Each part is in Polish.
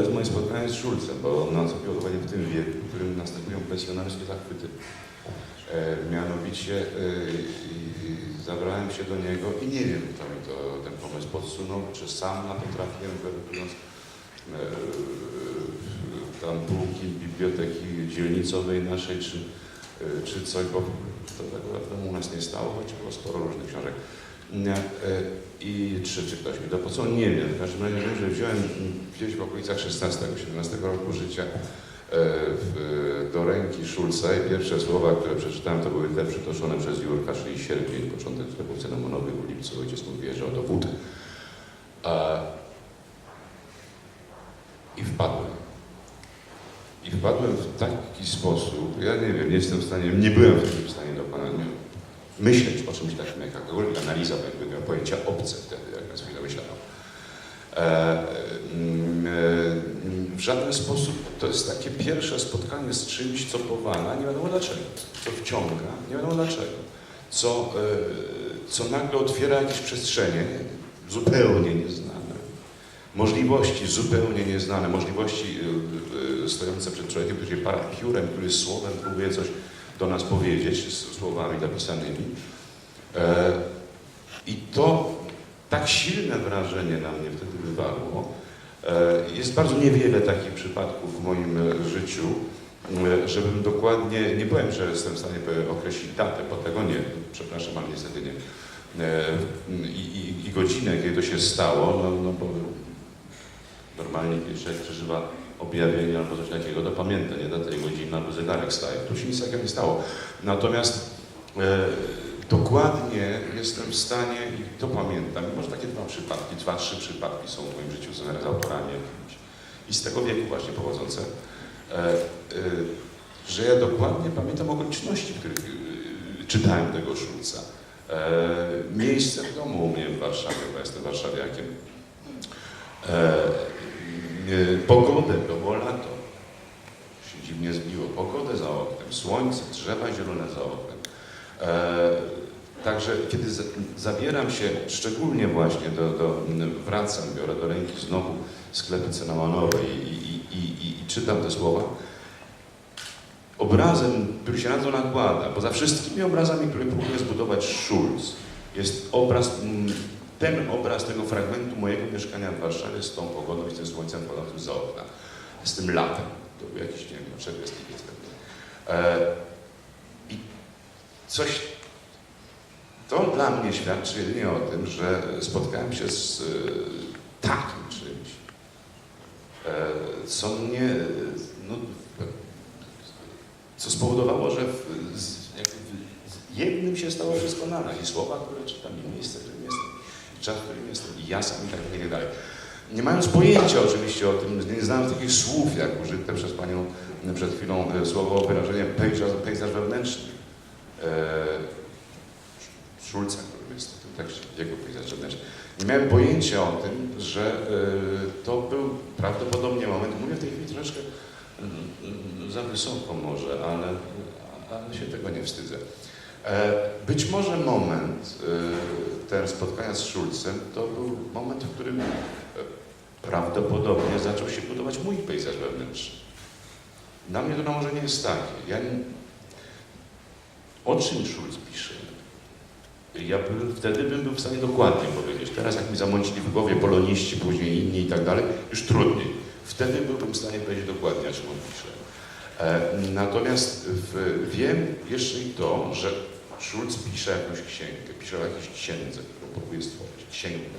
jest moje spotkanie z Szulcem, bo on nastąpiło dokładnie w tym wieku, w którym następują pensjonarskie zachwyty. E, mianowicie e, zabrałem się do niego i nie wiem, kto mi to, ten pomysł podsunął, czy sam na to trafiłem, weryfikując e, tam półki biblioteki dzielnicowej naszej, czy, e, czy coś, bo to tak naprawdę u nas nie stało, choć było sporo różnych książek. E, I czy, czy ktoś mi co? Nie wiem. W każdym razie wiem, że wziąłem gdzieś w okolicach 16-17 roku życia e, w, do ręki Szulca i pierwsze słowa, które przeczytałem, to były te przytoczone przez Jurka, czyli sierpień, początek sklepów cynamonowych w lipcu, ojciec mój wjeżdżał do wód. A, I wpadłem. I wpadłem w taki sposób, ja nie wiem, nie jestem w stanie, nie byłem w stanie dokonać, myśleć o czymś takim jak alkoholik, analiza jakby pojęcia obce wtedy, jak nas chwilę myślałem. E, mm, e, w żaden sposób to jest takie pierwsze spotkanie z czymś, co powala, nie wiadomo dlaczego, co wciąga, nie wiadomo dlaczego, co, e, co nagle otwiera jakieś przestrzenie zupełnie nieznane, możliwości zupełnie nieznane, możliwości e, e, stojące przed człowiekiem, który para piórem, który słowem próbuje coś do nas powiedzieć, z słowami napisanymi. E, I to tak silne wrażenie na mnie wtedy wywarło. E, Jest bardzo niewiele takich przypadków w moim życiu, e, żebym dokładnie, nie powiem, że jestem w stanie określić datę, bo tego nie, przepraszam, ale niestety nie. I, i, i godzinę, kiedy to się stało, no, no bo normalnie człowiek przeżywa objawienie albo coś takiego, to pamięta, nie albo zegarek staje. Tu się nic takiego nie stało. Natomiast e, dokładnie jestem w stanie, i to pamiętam, może takie dwa przypadki, dwa, trzy przypadki są w moim życiu związane z autorami jakimiś i z tego wieku właśnie pochodzące, e, e, że ja dokładnie pamiętam okoliczności, w których e, czytałem tego Szulca. E, miejsce w domu u mnie w Warszawie, bo jestem warszawiakiem. E, e, pogodę, to było lato. Się dziwnie zbiło. Pogodę za oknem, słońce, drzewa zielone za oknem. E, także kiedy za, zabieram się, szczególnie właśnie do, do, wracam, biorę do ręki znowu sklepy cynamonowe i, i, i, i, czytam te słowa, obrazem, który się na to nakłada, poza wszystkimi obrazami, które próbuje zbudować Schulz, jest obraz, mm, ten obraz tego fragmentu mojego mieszkania w Warszawie z tą pogodą i z tym słońcem padającym za okna, z tym latem. To był jakiś, nie wiem, czerwiec, I coś, to dla mnie świadczy jedynie o tym, że spotkałem się z e, takim czymś, e, co mnie, no, co spowodowało, że w, jednym się stało wszystko naraz. I słowa, które czytam, i miejsce, w którym jestem, i czas, w którym jestem, i ja sam, i tak dalej, tak. Nie mając pojęcia oczywiście o tym, nie znając takich słów, jak użyte przez Panią przed chwilą e, słowo wyrażenie pejzaż, pejzaż wewnętrzny. E, Szulca, który jest w tym tekście, jego pejzaż wewnętrzny. Nie miałem pojęcia o tym, że e, to był prawdopodobnie moment, mówię w tej chwili troszeczkę mm, za wysoko może, ale, ale się tego nie wstydzę. E, Być może moment e, ten spotkania z Szulcem to był moment, w którym e, prawdopodobnie zaczął się budować mój pejzaż wewnętrzny. Dla mnie to może nie jest takie. Ja nie... O czym Szulc pisze? Ja wtedy bym był w stanie dokładnie powiedzieć. Teraz jak mi zamącili w głowie poloniści, później inni i tak dalej, już trudniej. Wtedy byłbym w stanie powiedzieć dokładnie, o czym on pisze. E, natomiast w, wiem jeszcze i to, że Schulz pisze jakąś księgę, pisze o jakiejś księdze, którą próbuje stworzyć, księgę.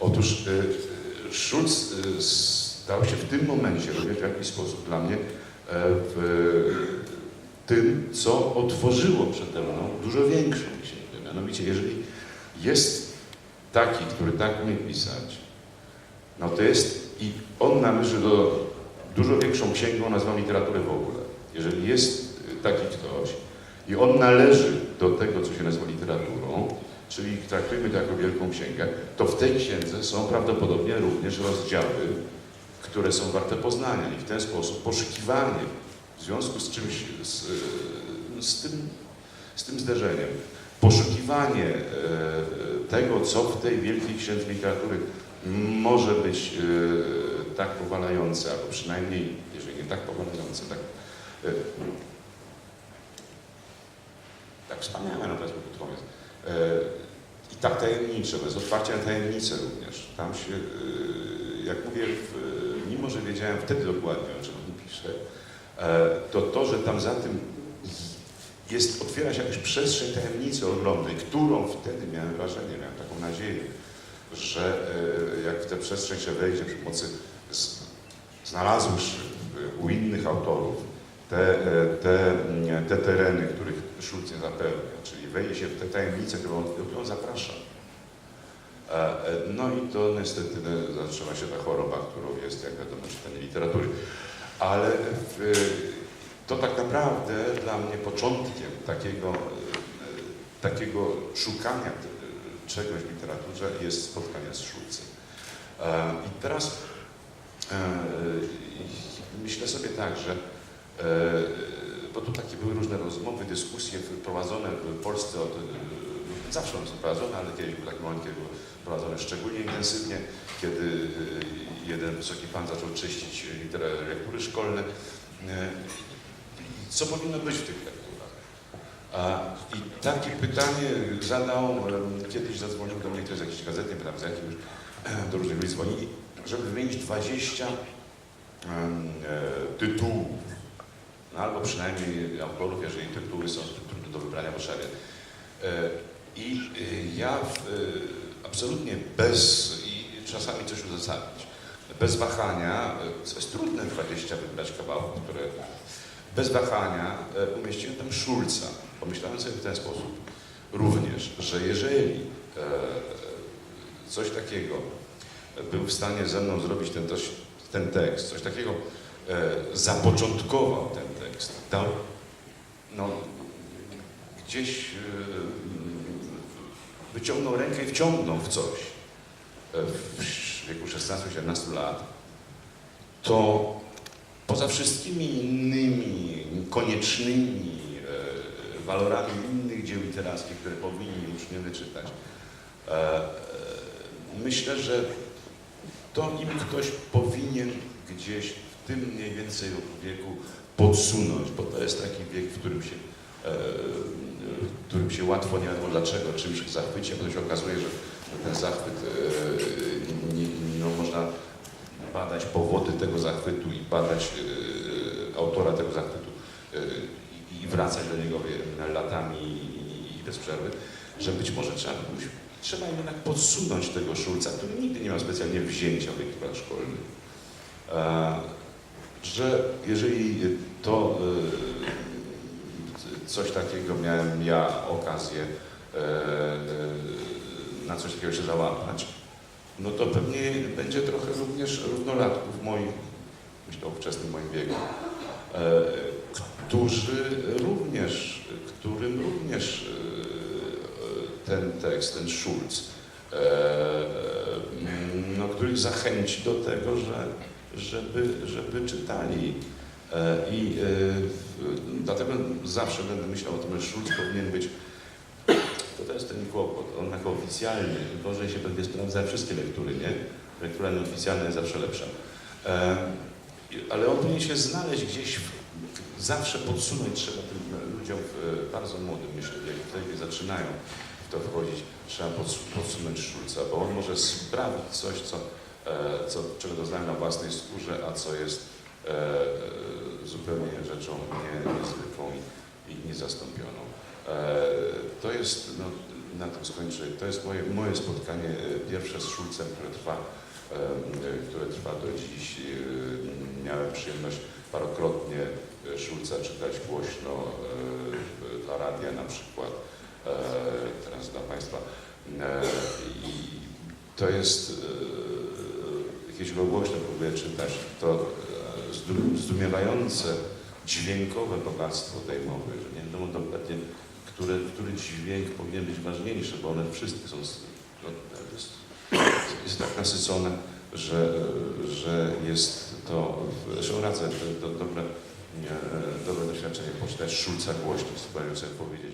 Otóż y, y, Schulz y, stał się w tym momencie, w jakiś sposób dla mnie, e, w tym, co otworzyło przede mną dużo większą księgę. Mianowicie, jeżeli jest taki, który tak umie pisać, no to jest i on należy do dużo większą księgą nazwą literatury w ogóle. Jeżeli jest taki ktoś i on należy do tego, co się nazywa literaturą, czyli traktujmy to jako wielką księgę, to w tej księdze są prawdopodobnie również rozdziały, które są warte poznania i w ten sposób poszukiwanie w związku z czymś, z, z, tym, z tym zderzeniem, poszukiwanie e, tego, co w tej wielkiej księdze literatury może być e, tak powalające, albo przynajmniej, jeżeli nie tak powalające, tak, e, tak wspaniałe, powiedzmy krótko mówiąc. E, I tak tajemnicze, bez otwarcia na tajemnice również. Tam się, e, jak mówię, mimo że wiedziałem wtedy dokładnie, o czym on pisze, e, to to, że tam za tym jest, otwiera się jakaś przestrzeń tajemnicy ogromnej, którą wtedy miałem wrażenie, miałem taką nadzieję, że jak w tę przestrzeń się wejdzie przy pomocy, z, znalazłszy u innych autorów te, e, te, mm, te tereny, których Schulz nie zapełnia, czyli wejdzie się w tę tajemnicę, którą, którą zaprasza. E, e, No i to niestety no, zaczyna się ta choroba, którą jest, jak wiadomo, czytanie literatury. Ale w, to tak naprawdę dla mnie początkiem takiego, takiego szukania czegoś w literaturze jest spotkanie z Schulzem. E, I teraz myślę sobie tak, że bo tu takie były różne rozmowy, dyskusje prowadzone w Polsce od, e, zawsze one są prowadzone, ale kiedyś był taki moment, kiedy były prowadzone szczególnie intensywnie, kiedy e, jeden wysoki pan zaczął czyścić lektury szkolne. E, Co powinno być w tych lekturach? I takie pytanie zadał, kiedyś zadzwonił do mnie ktoś z jakiejś gazety, pytam z e, do różnych ludzi dzwonili, żeby wymienić 20 em, e, tytułów, no, albo przynajmniej autorów, jeżeli tytuły są trudne do wybrania. E, I e, ja w, e, absolutnie bez, i czasami coś uzasadnić, bez wahania, e, co jest trudne 20 wybrać kawałków, które bez wahania umieściłem tam Schulza. Pomyślałem sobie w ten sposób również, że jeżeli coś takiego był w stanie ze mną zrobić ten, ten tekst, coś takiego zapoczątkował ten tekst, dał no, gdzieś e, wyciągnął rękę i wciągnął w coś. E, w wieku 16-17 lat, to poza wszystkimi innymi koniecznymi e, walorami innych dzieł literackich, które powinni uczniowie czytać, e, e, myślę, że to im ktoś powinien gdzieś tym mniej więcej wieku podsunąć, bo to jest taki wiek, w którym się, e, w którym się łatwo, nie wiadomo dlaczego, czymś bo to się okazuje, że ten zachwyt, e, nie, no, można badać powody tego zachwytu i badać e, autora tego zachwytu i, wracać do niego latami i, bez przerwy, że być może trzeba, trzeba jednak podsunąć tego Szulca, który nigdy nie miał specjalnie wzięcia w lekturach szkolnych. Że jeżeli to e, coś takiego miałem ja okazję e, na coś takiego się załapać, no to pewnie będzie trochę również równolatków moich, myślę o wczesnym moim wieku, e, którzy również, którym również ten tekst, ten Schulz, no, których zachęci do tego, że, żeby, żeby czytali. E, I e, dlatego zawsze będę myślał o tym, że Schulz powinien być to, to jest ten kłopot. On jako oficjalny, gorzej się będzie sprawdzać wszystkie lektury, nie? Lektura nieoficjalna jest zawsze lepsza. E, ale on powinien się znaleźć gdzieś, zawsze podsunąć trzeba tym ludziom bardzo młodym, myślę, wtedy kiedy zaczynają to wchodzić, trzeba podsu- podsunąć Szulca, bo on może sprawić coś, co, e, co, czego doznałem na własnej skórze, a co jest e, e, zupełnie rzeczą nie, niezwykłą i, i niezastąpioną. To jest, no, na tym skończę, to jest moje, moje spotkanie pierwsze z Szulcem, które trwa, które trwa do dziś. Miałem przyjemność parokrotnie Szulca czytać głośno dla radia na przykład, teraz dla Państwa. E, I to jest, e, jakieś go głośno próbuję czytać, to e, zdu- zdumiewające dźwiękowe bogactwo tej mowy, że nie wiadomo dokładnie, który, który dźwięk powinien być ważniejszy, bo one wszystkie są, jest, jest tak nasycone, że, że jest to, zresztą radzę, to, to dobre, dobre doświadczenie, poczytać Szulca głośno, spróbuję sobie powiedzieć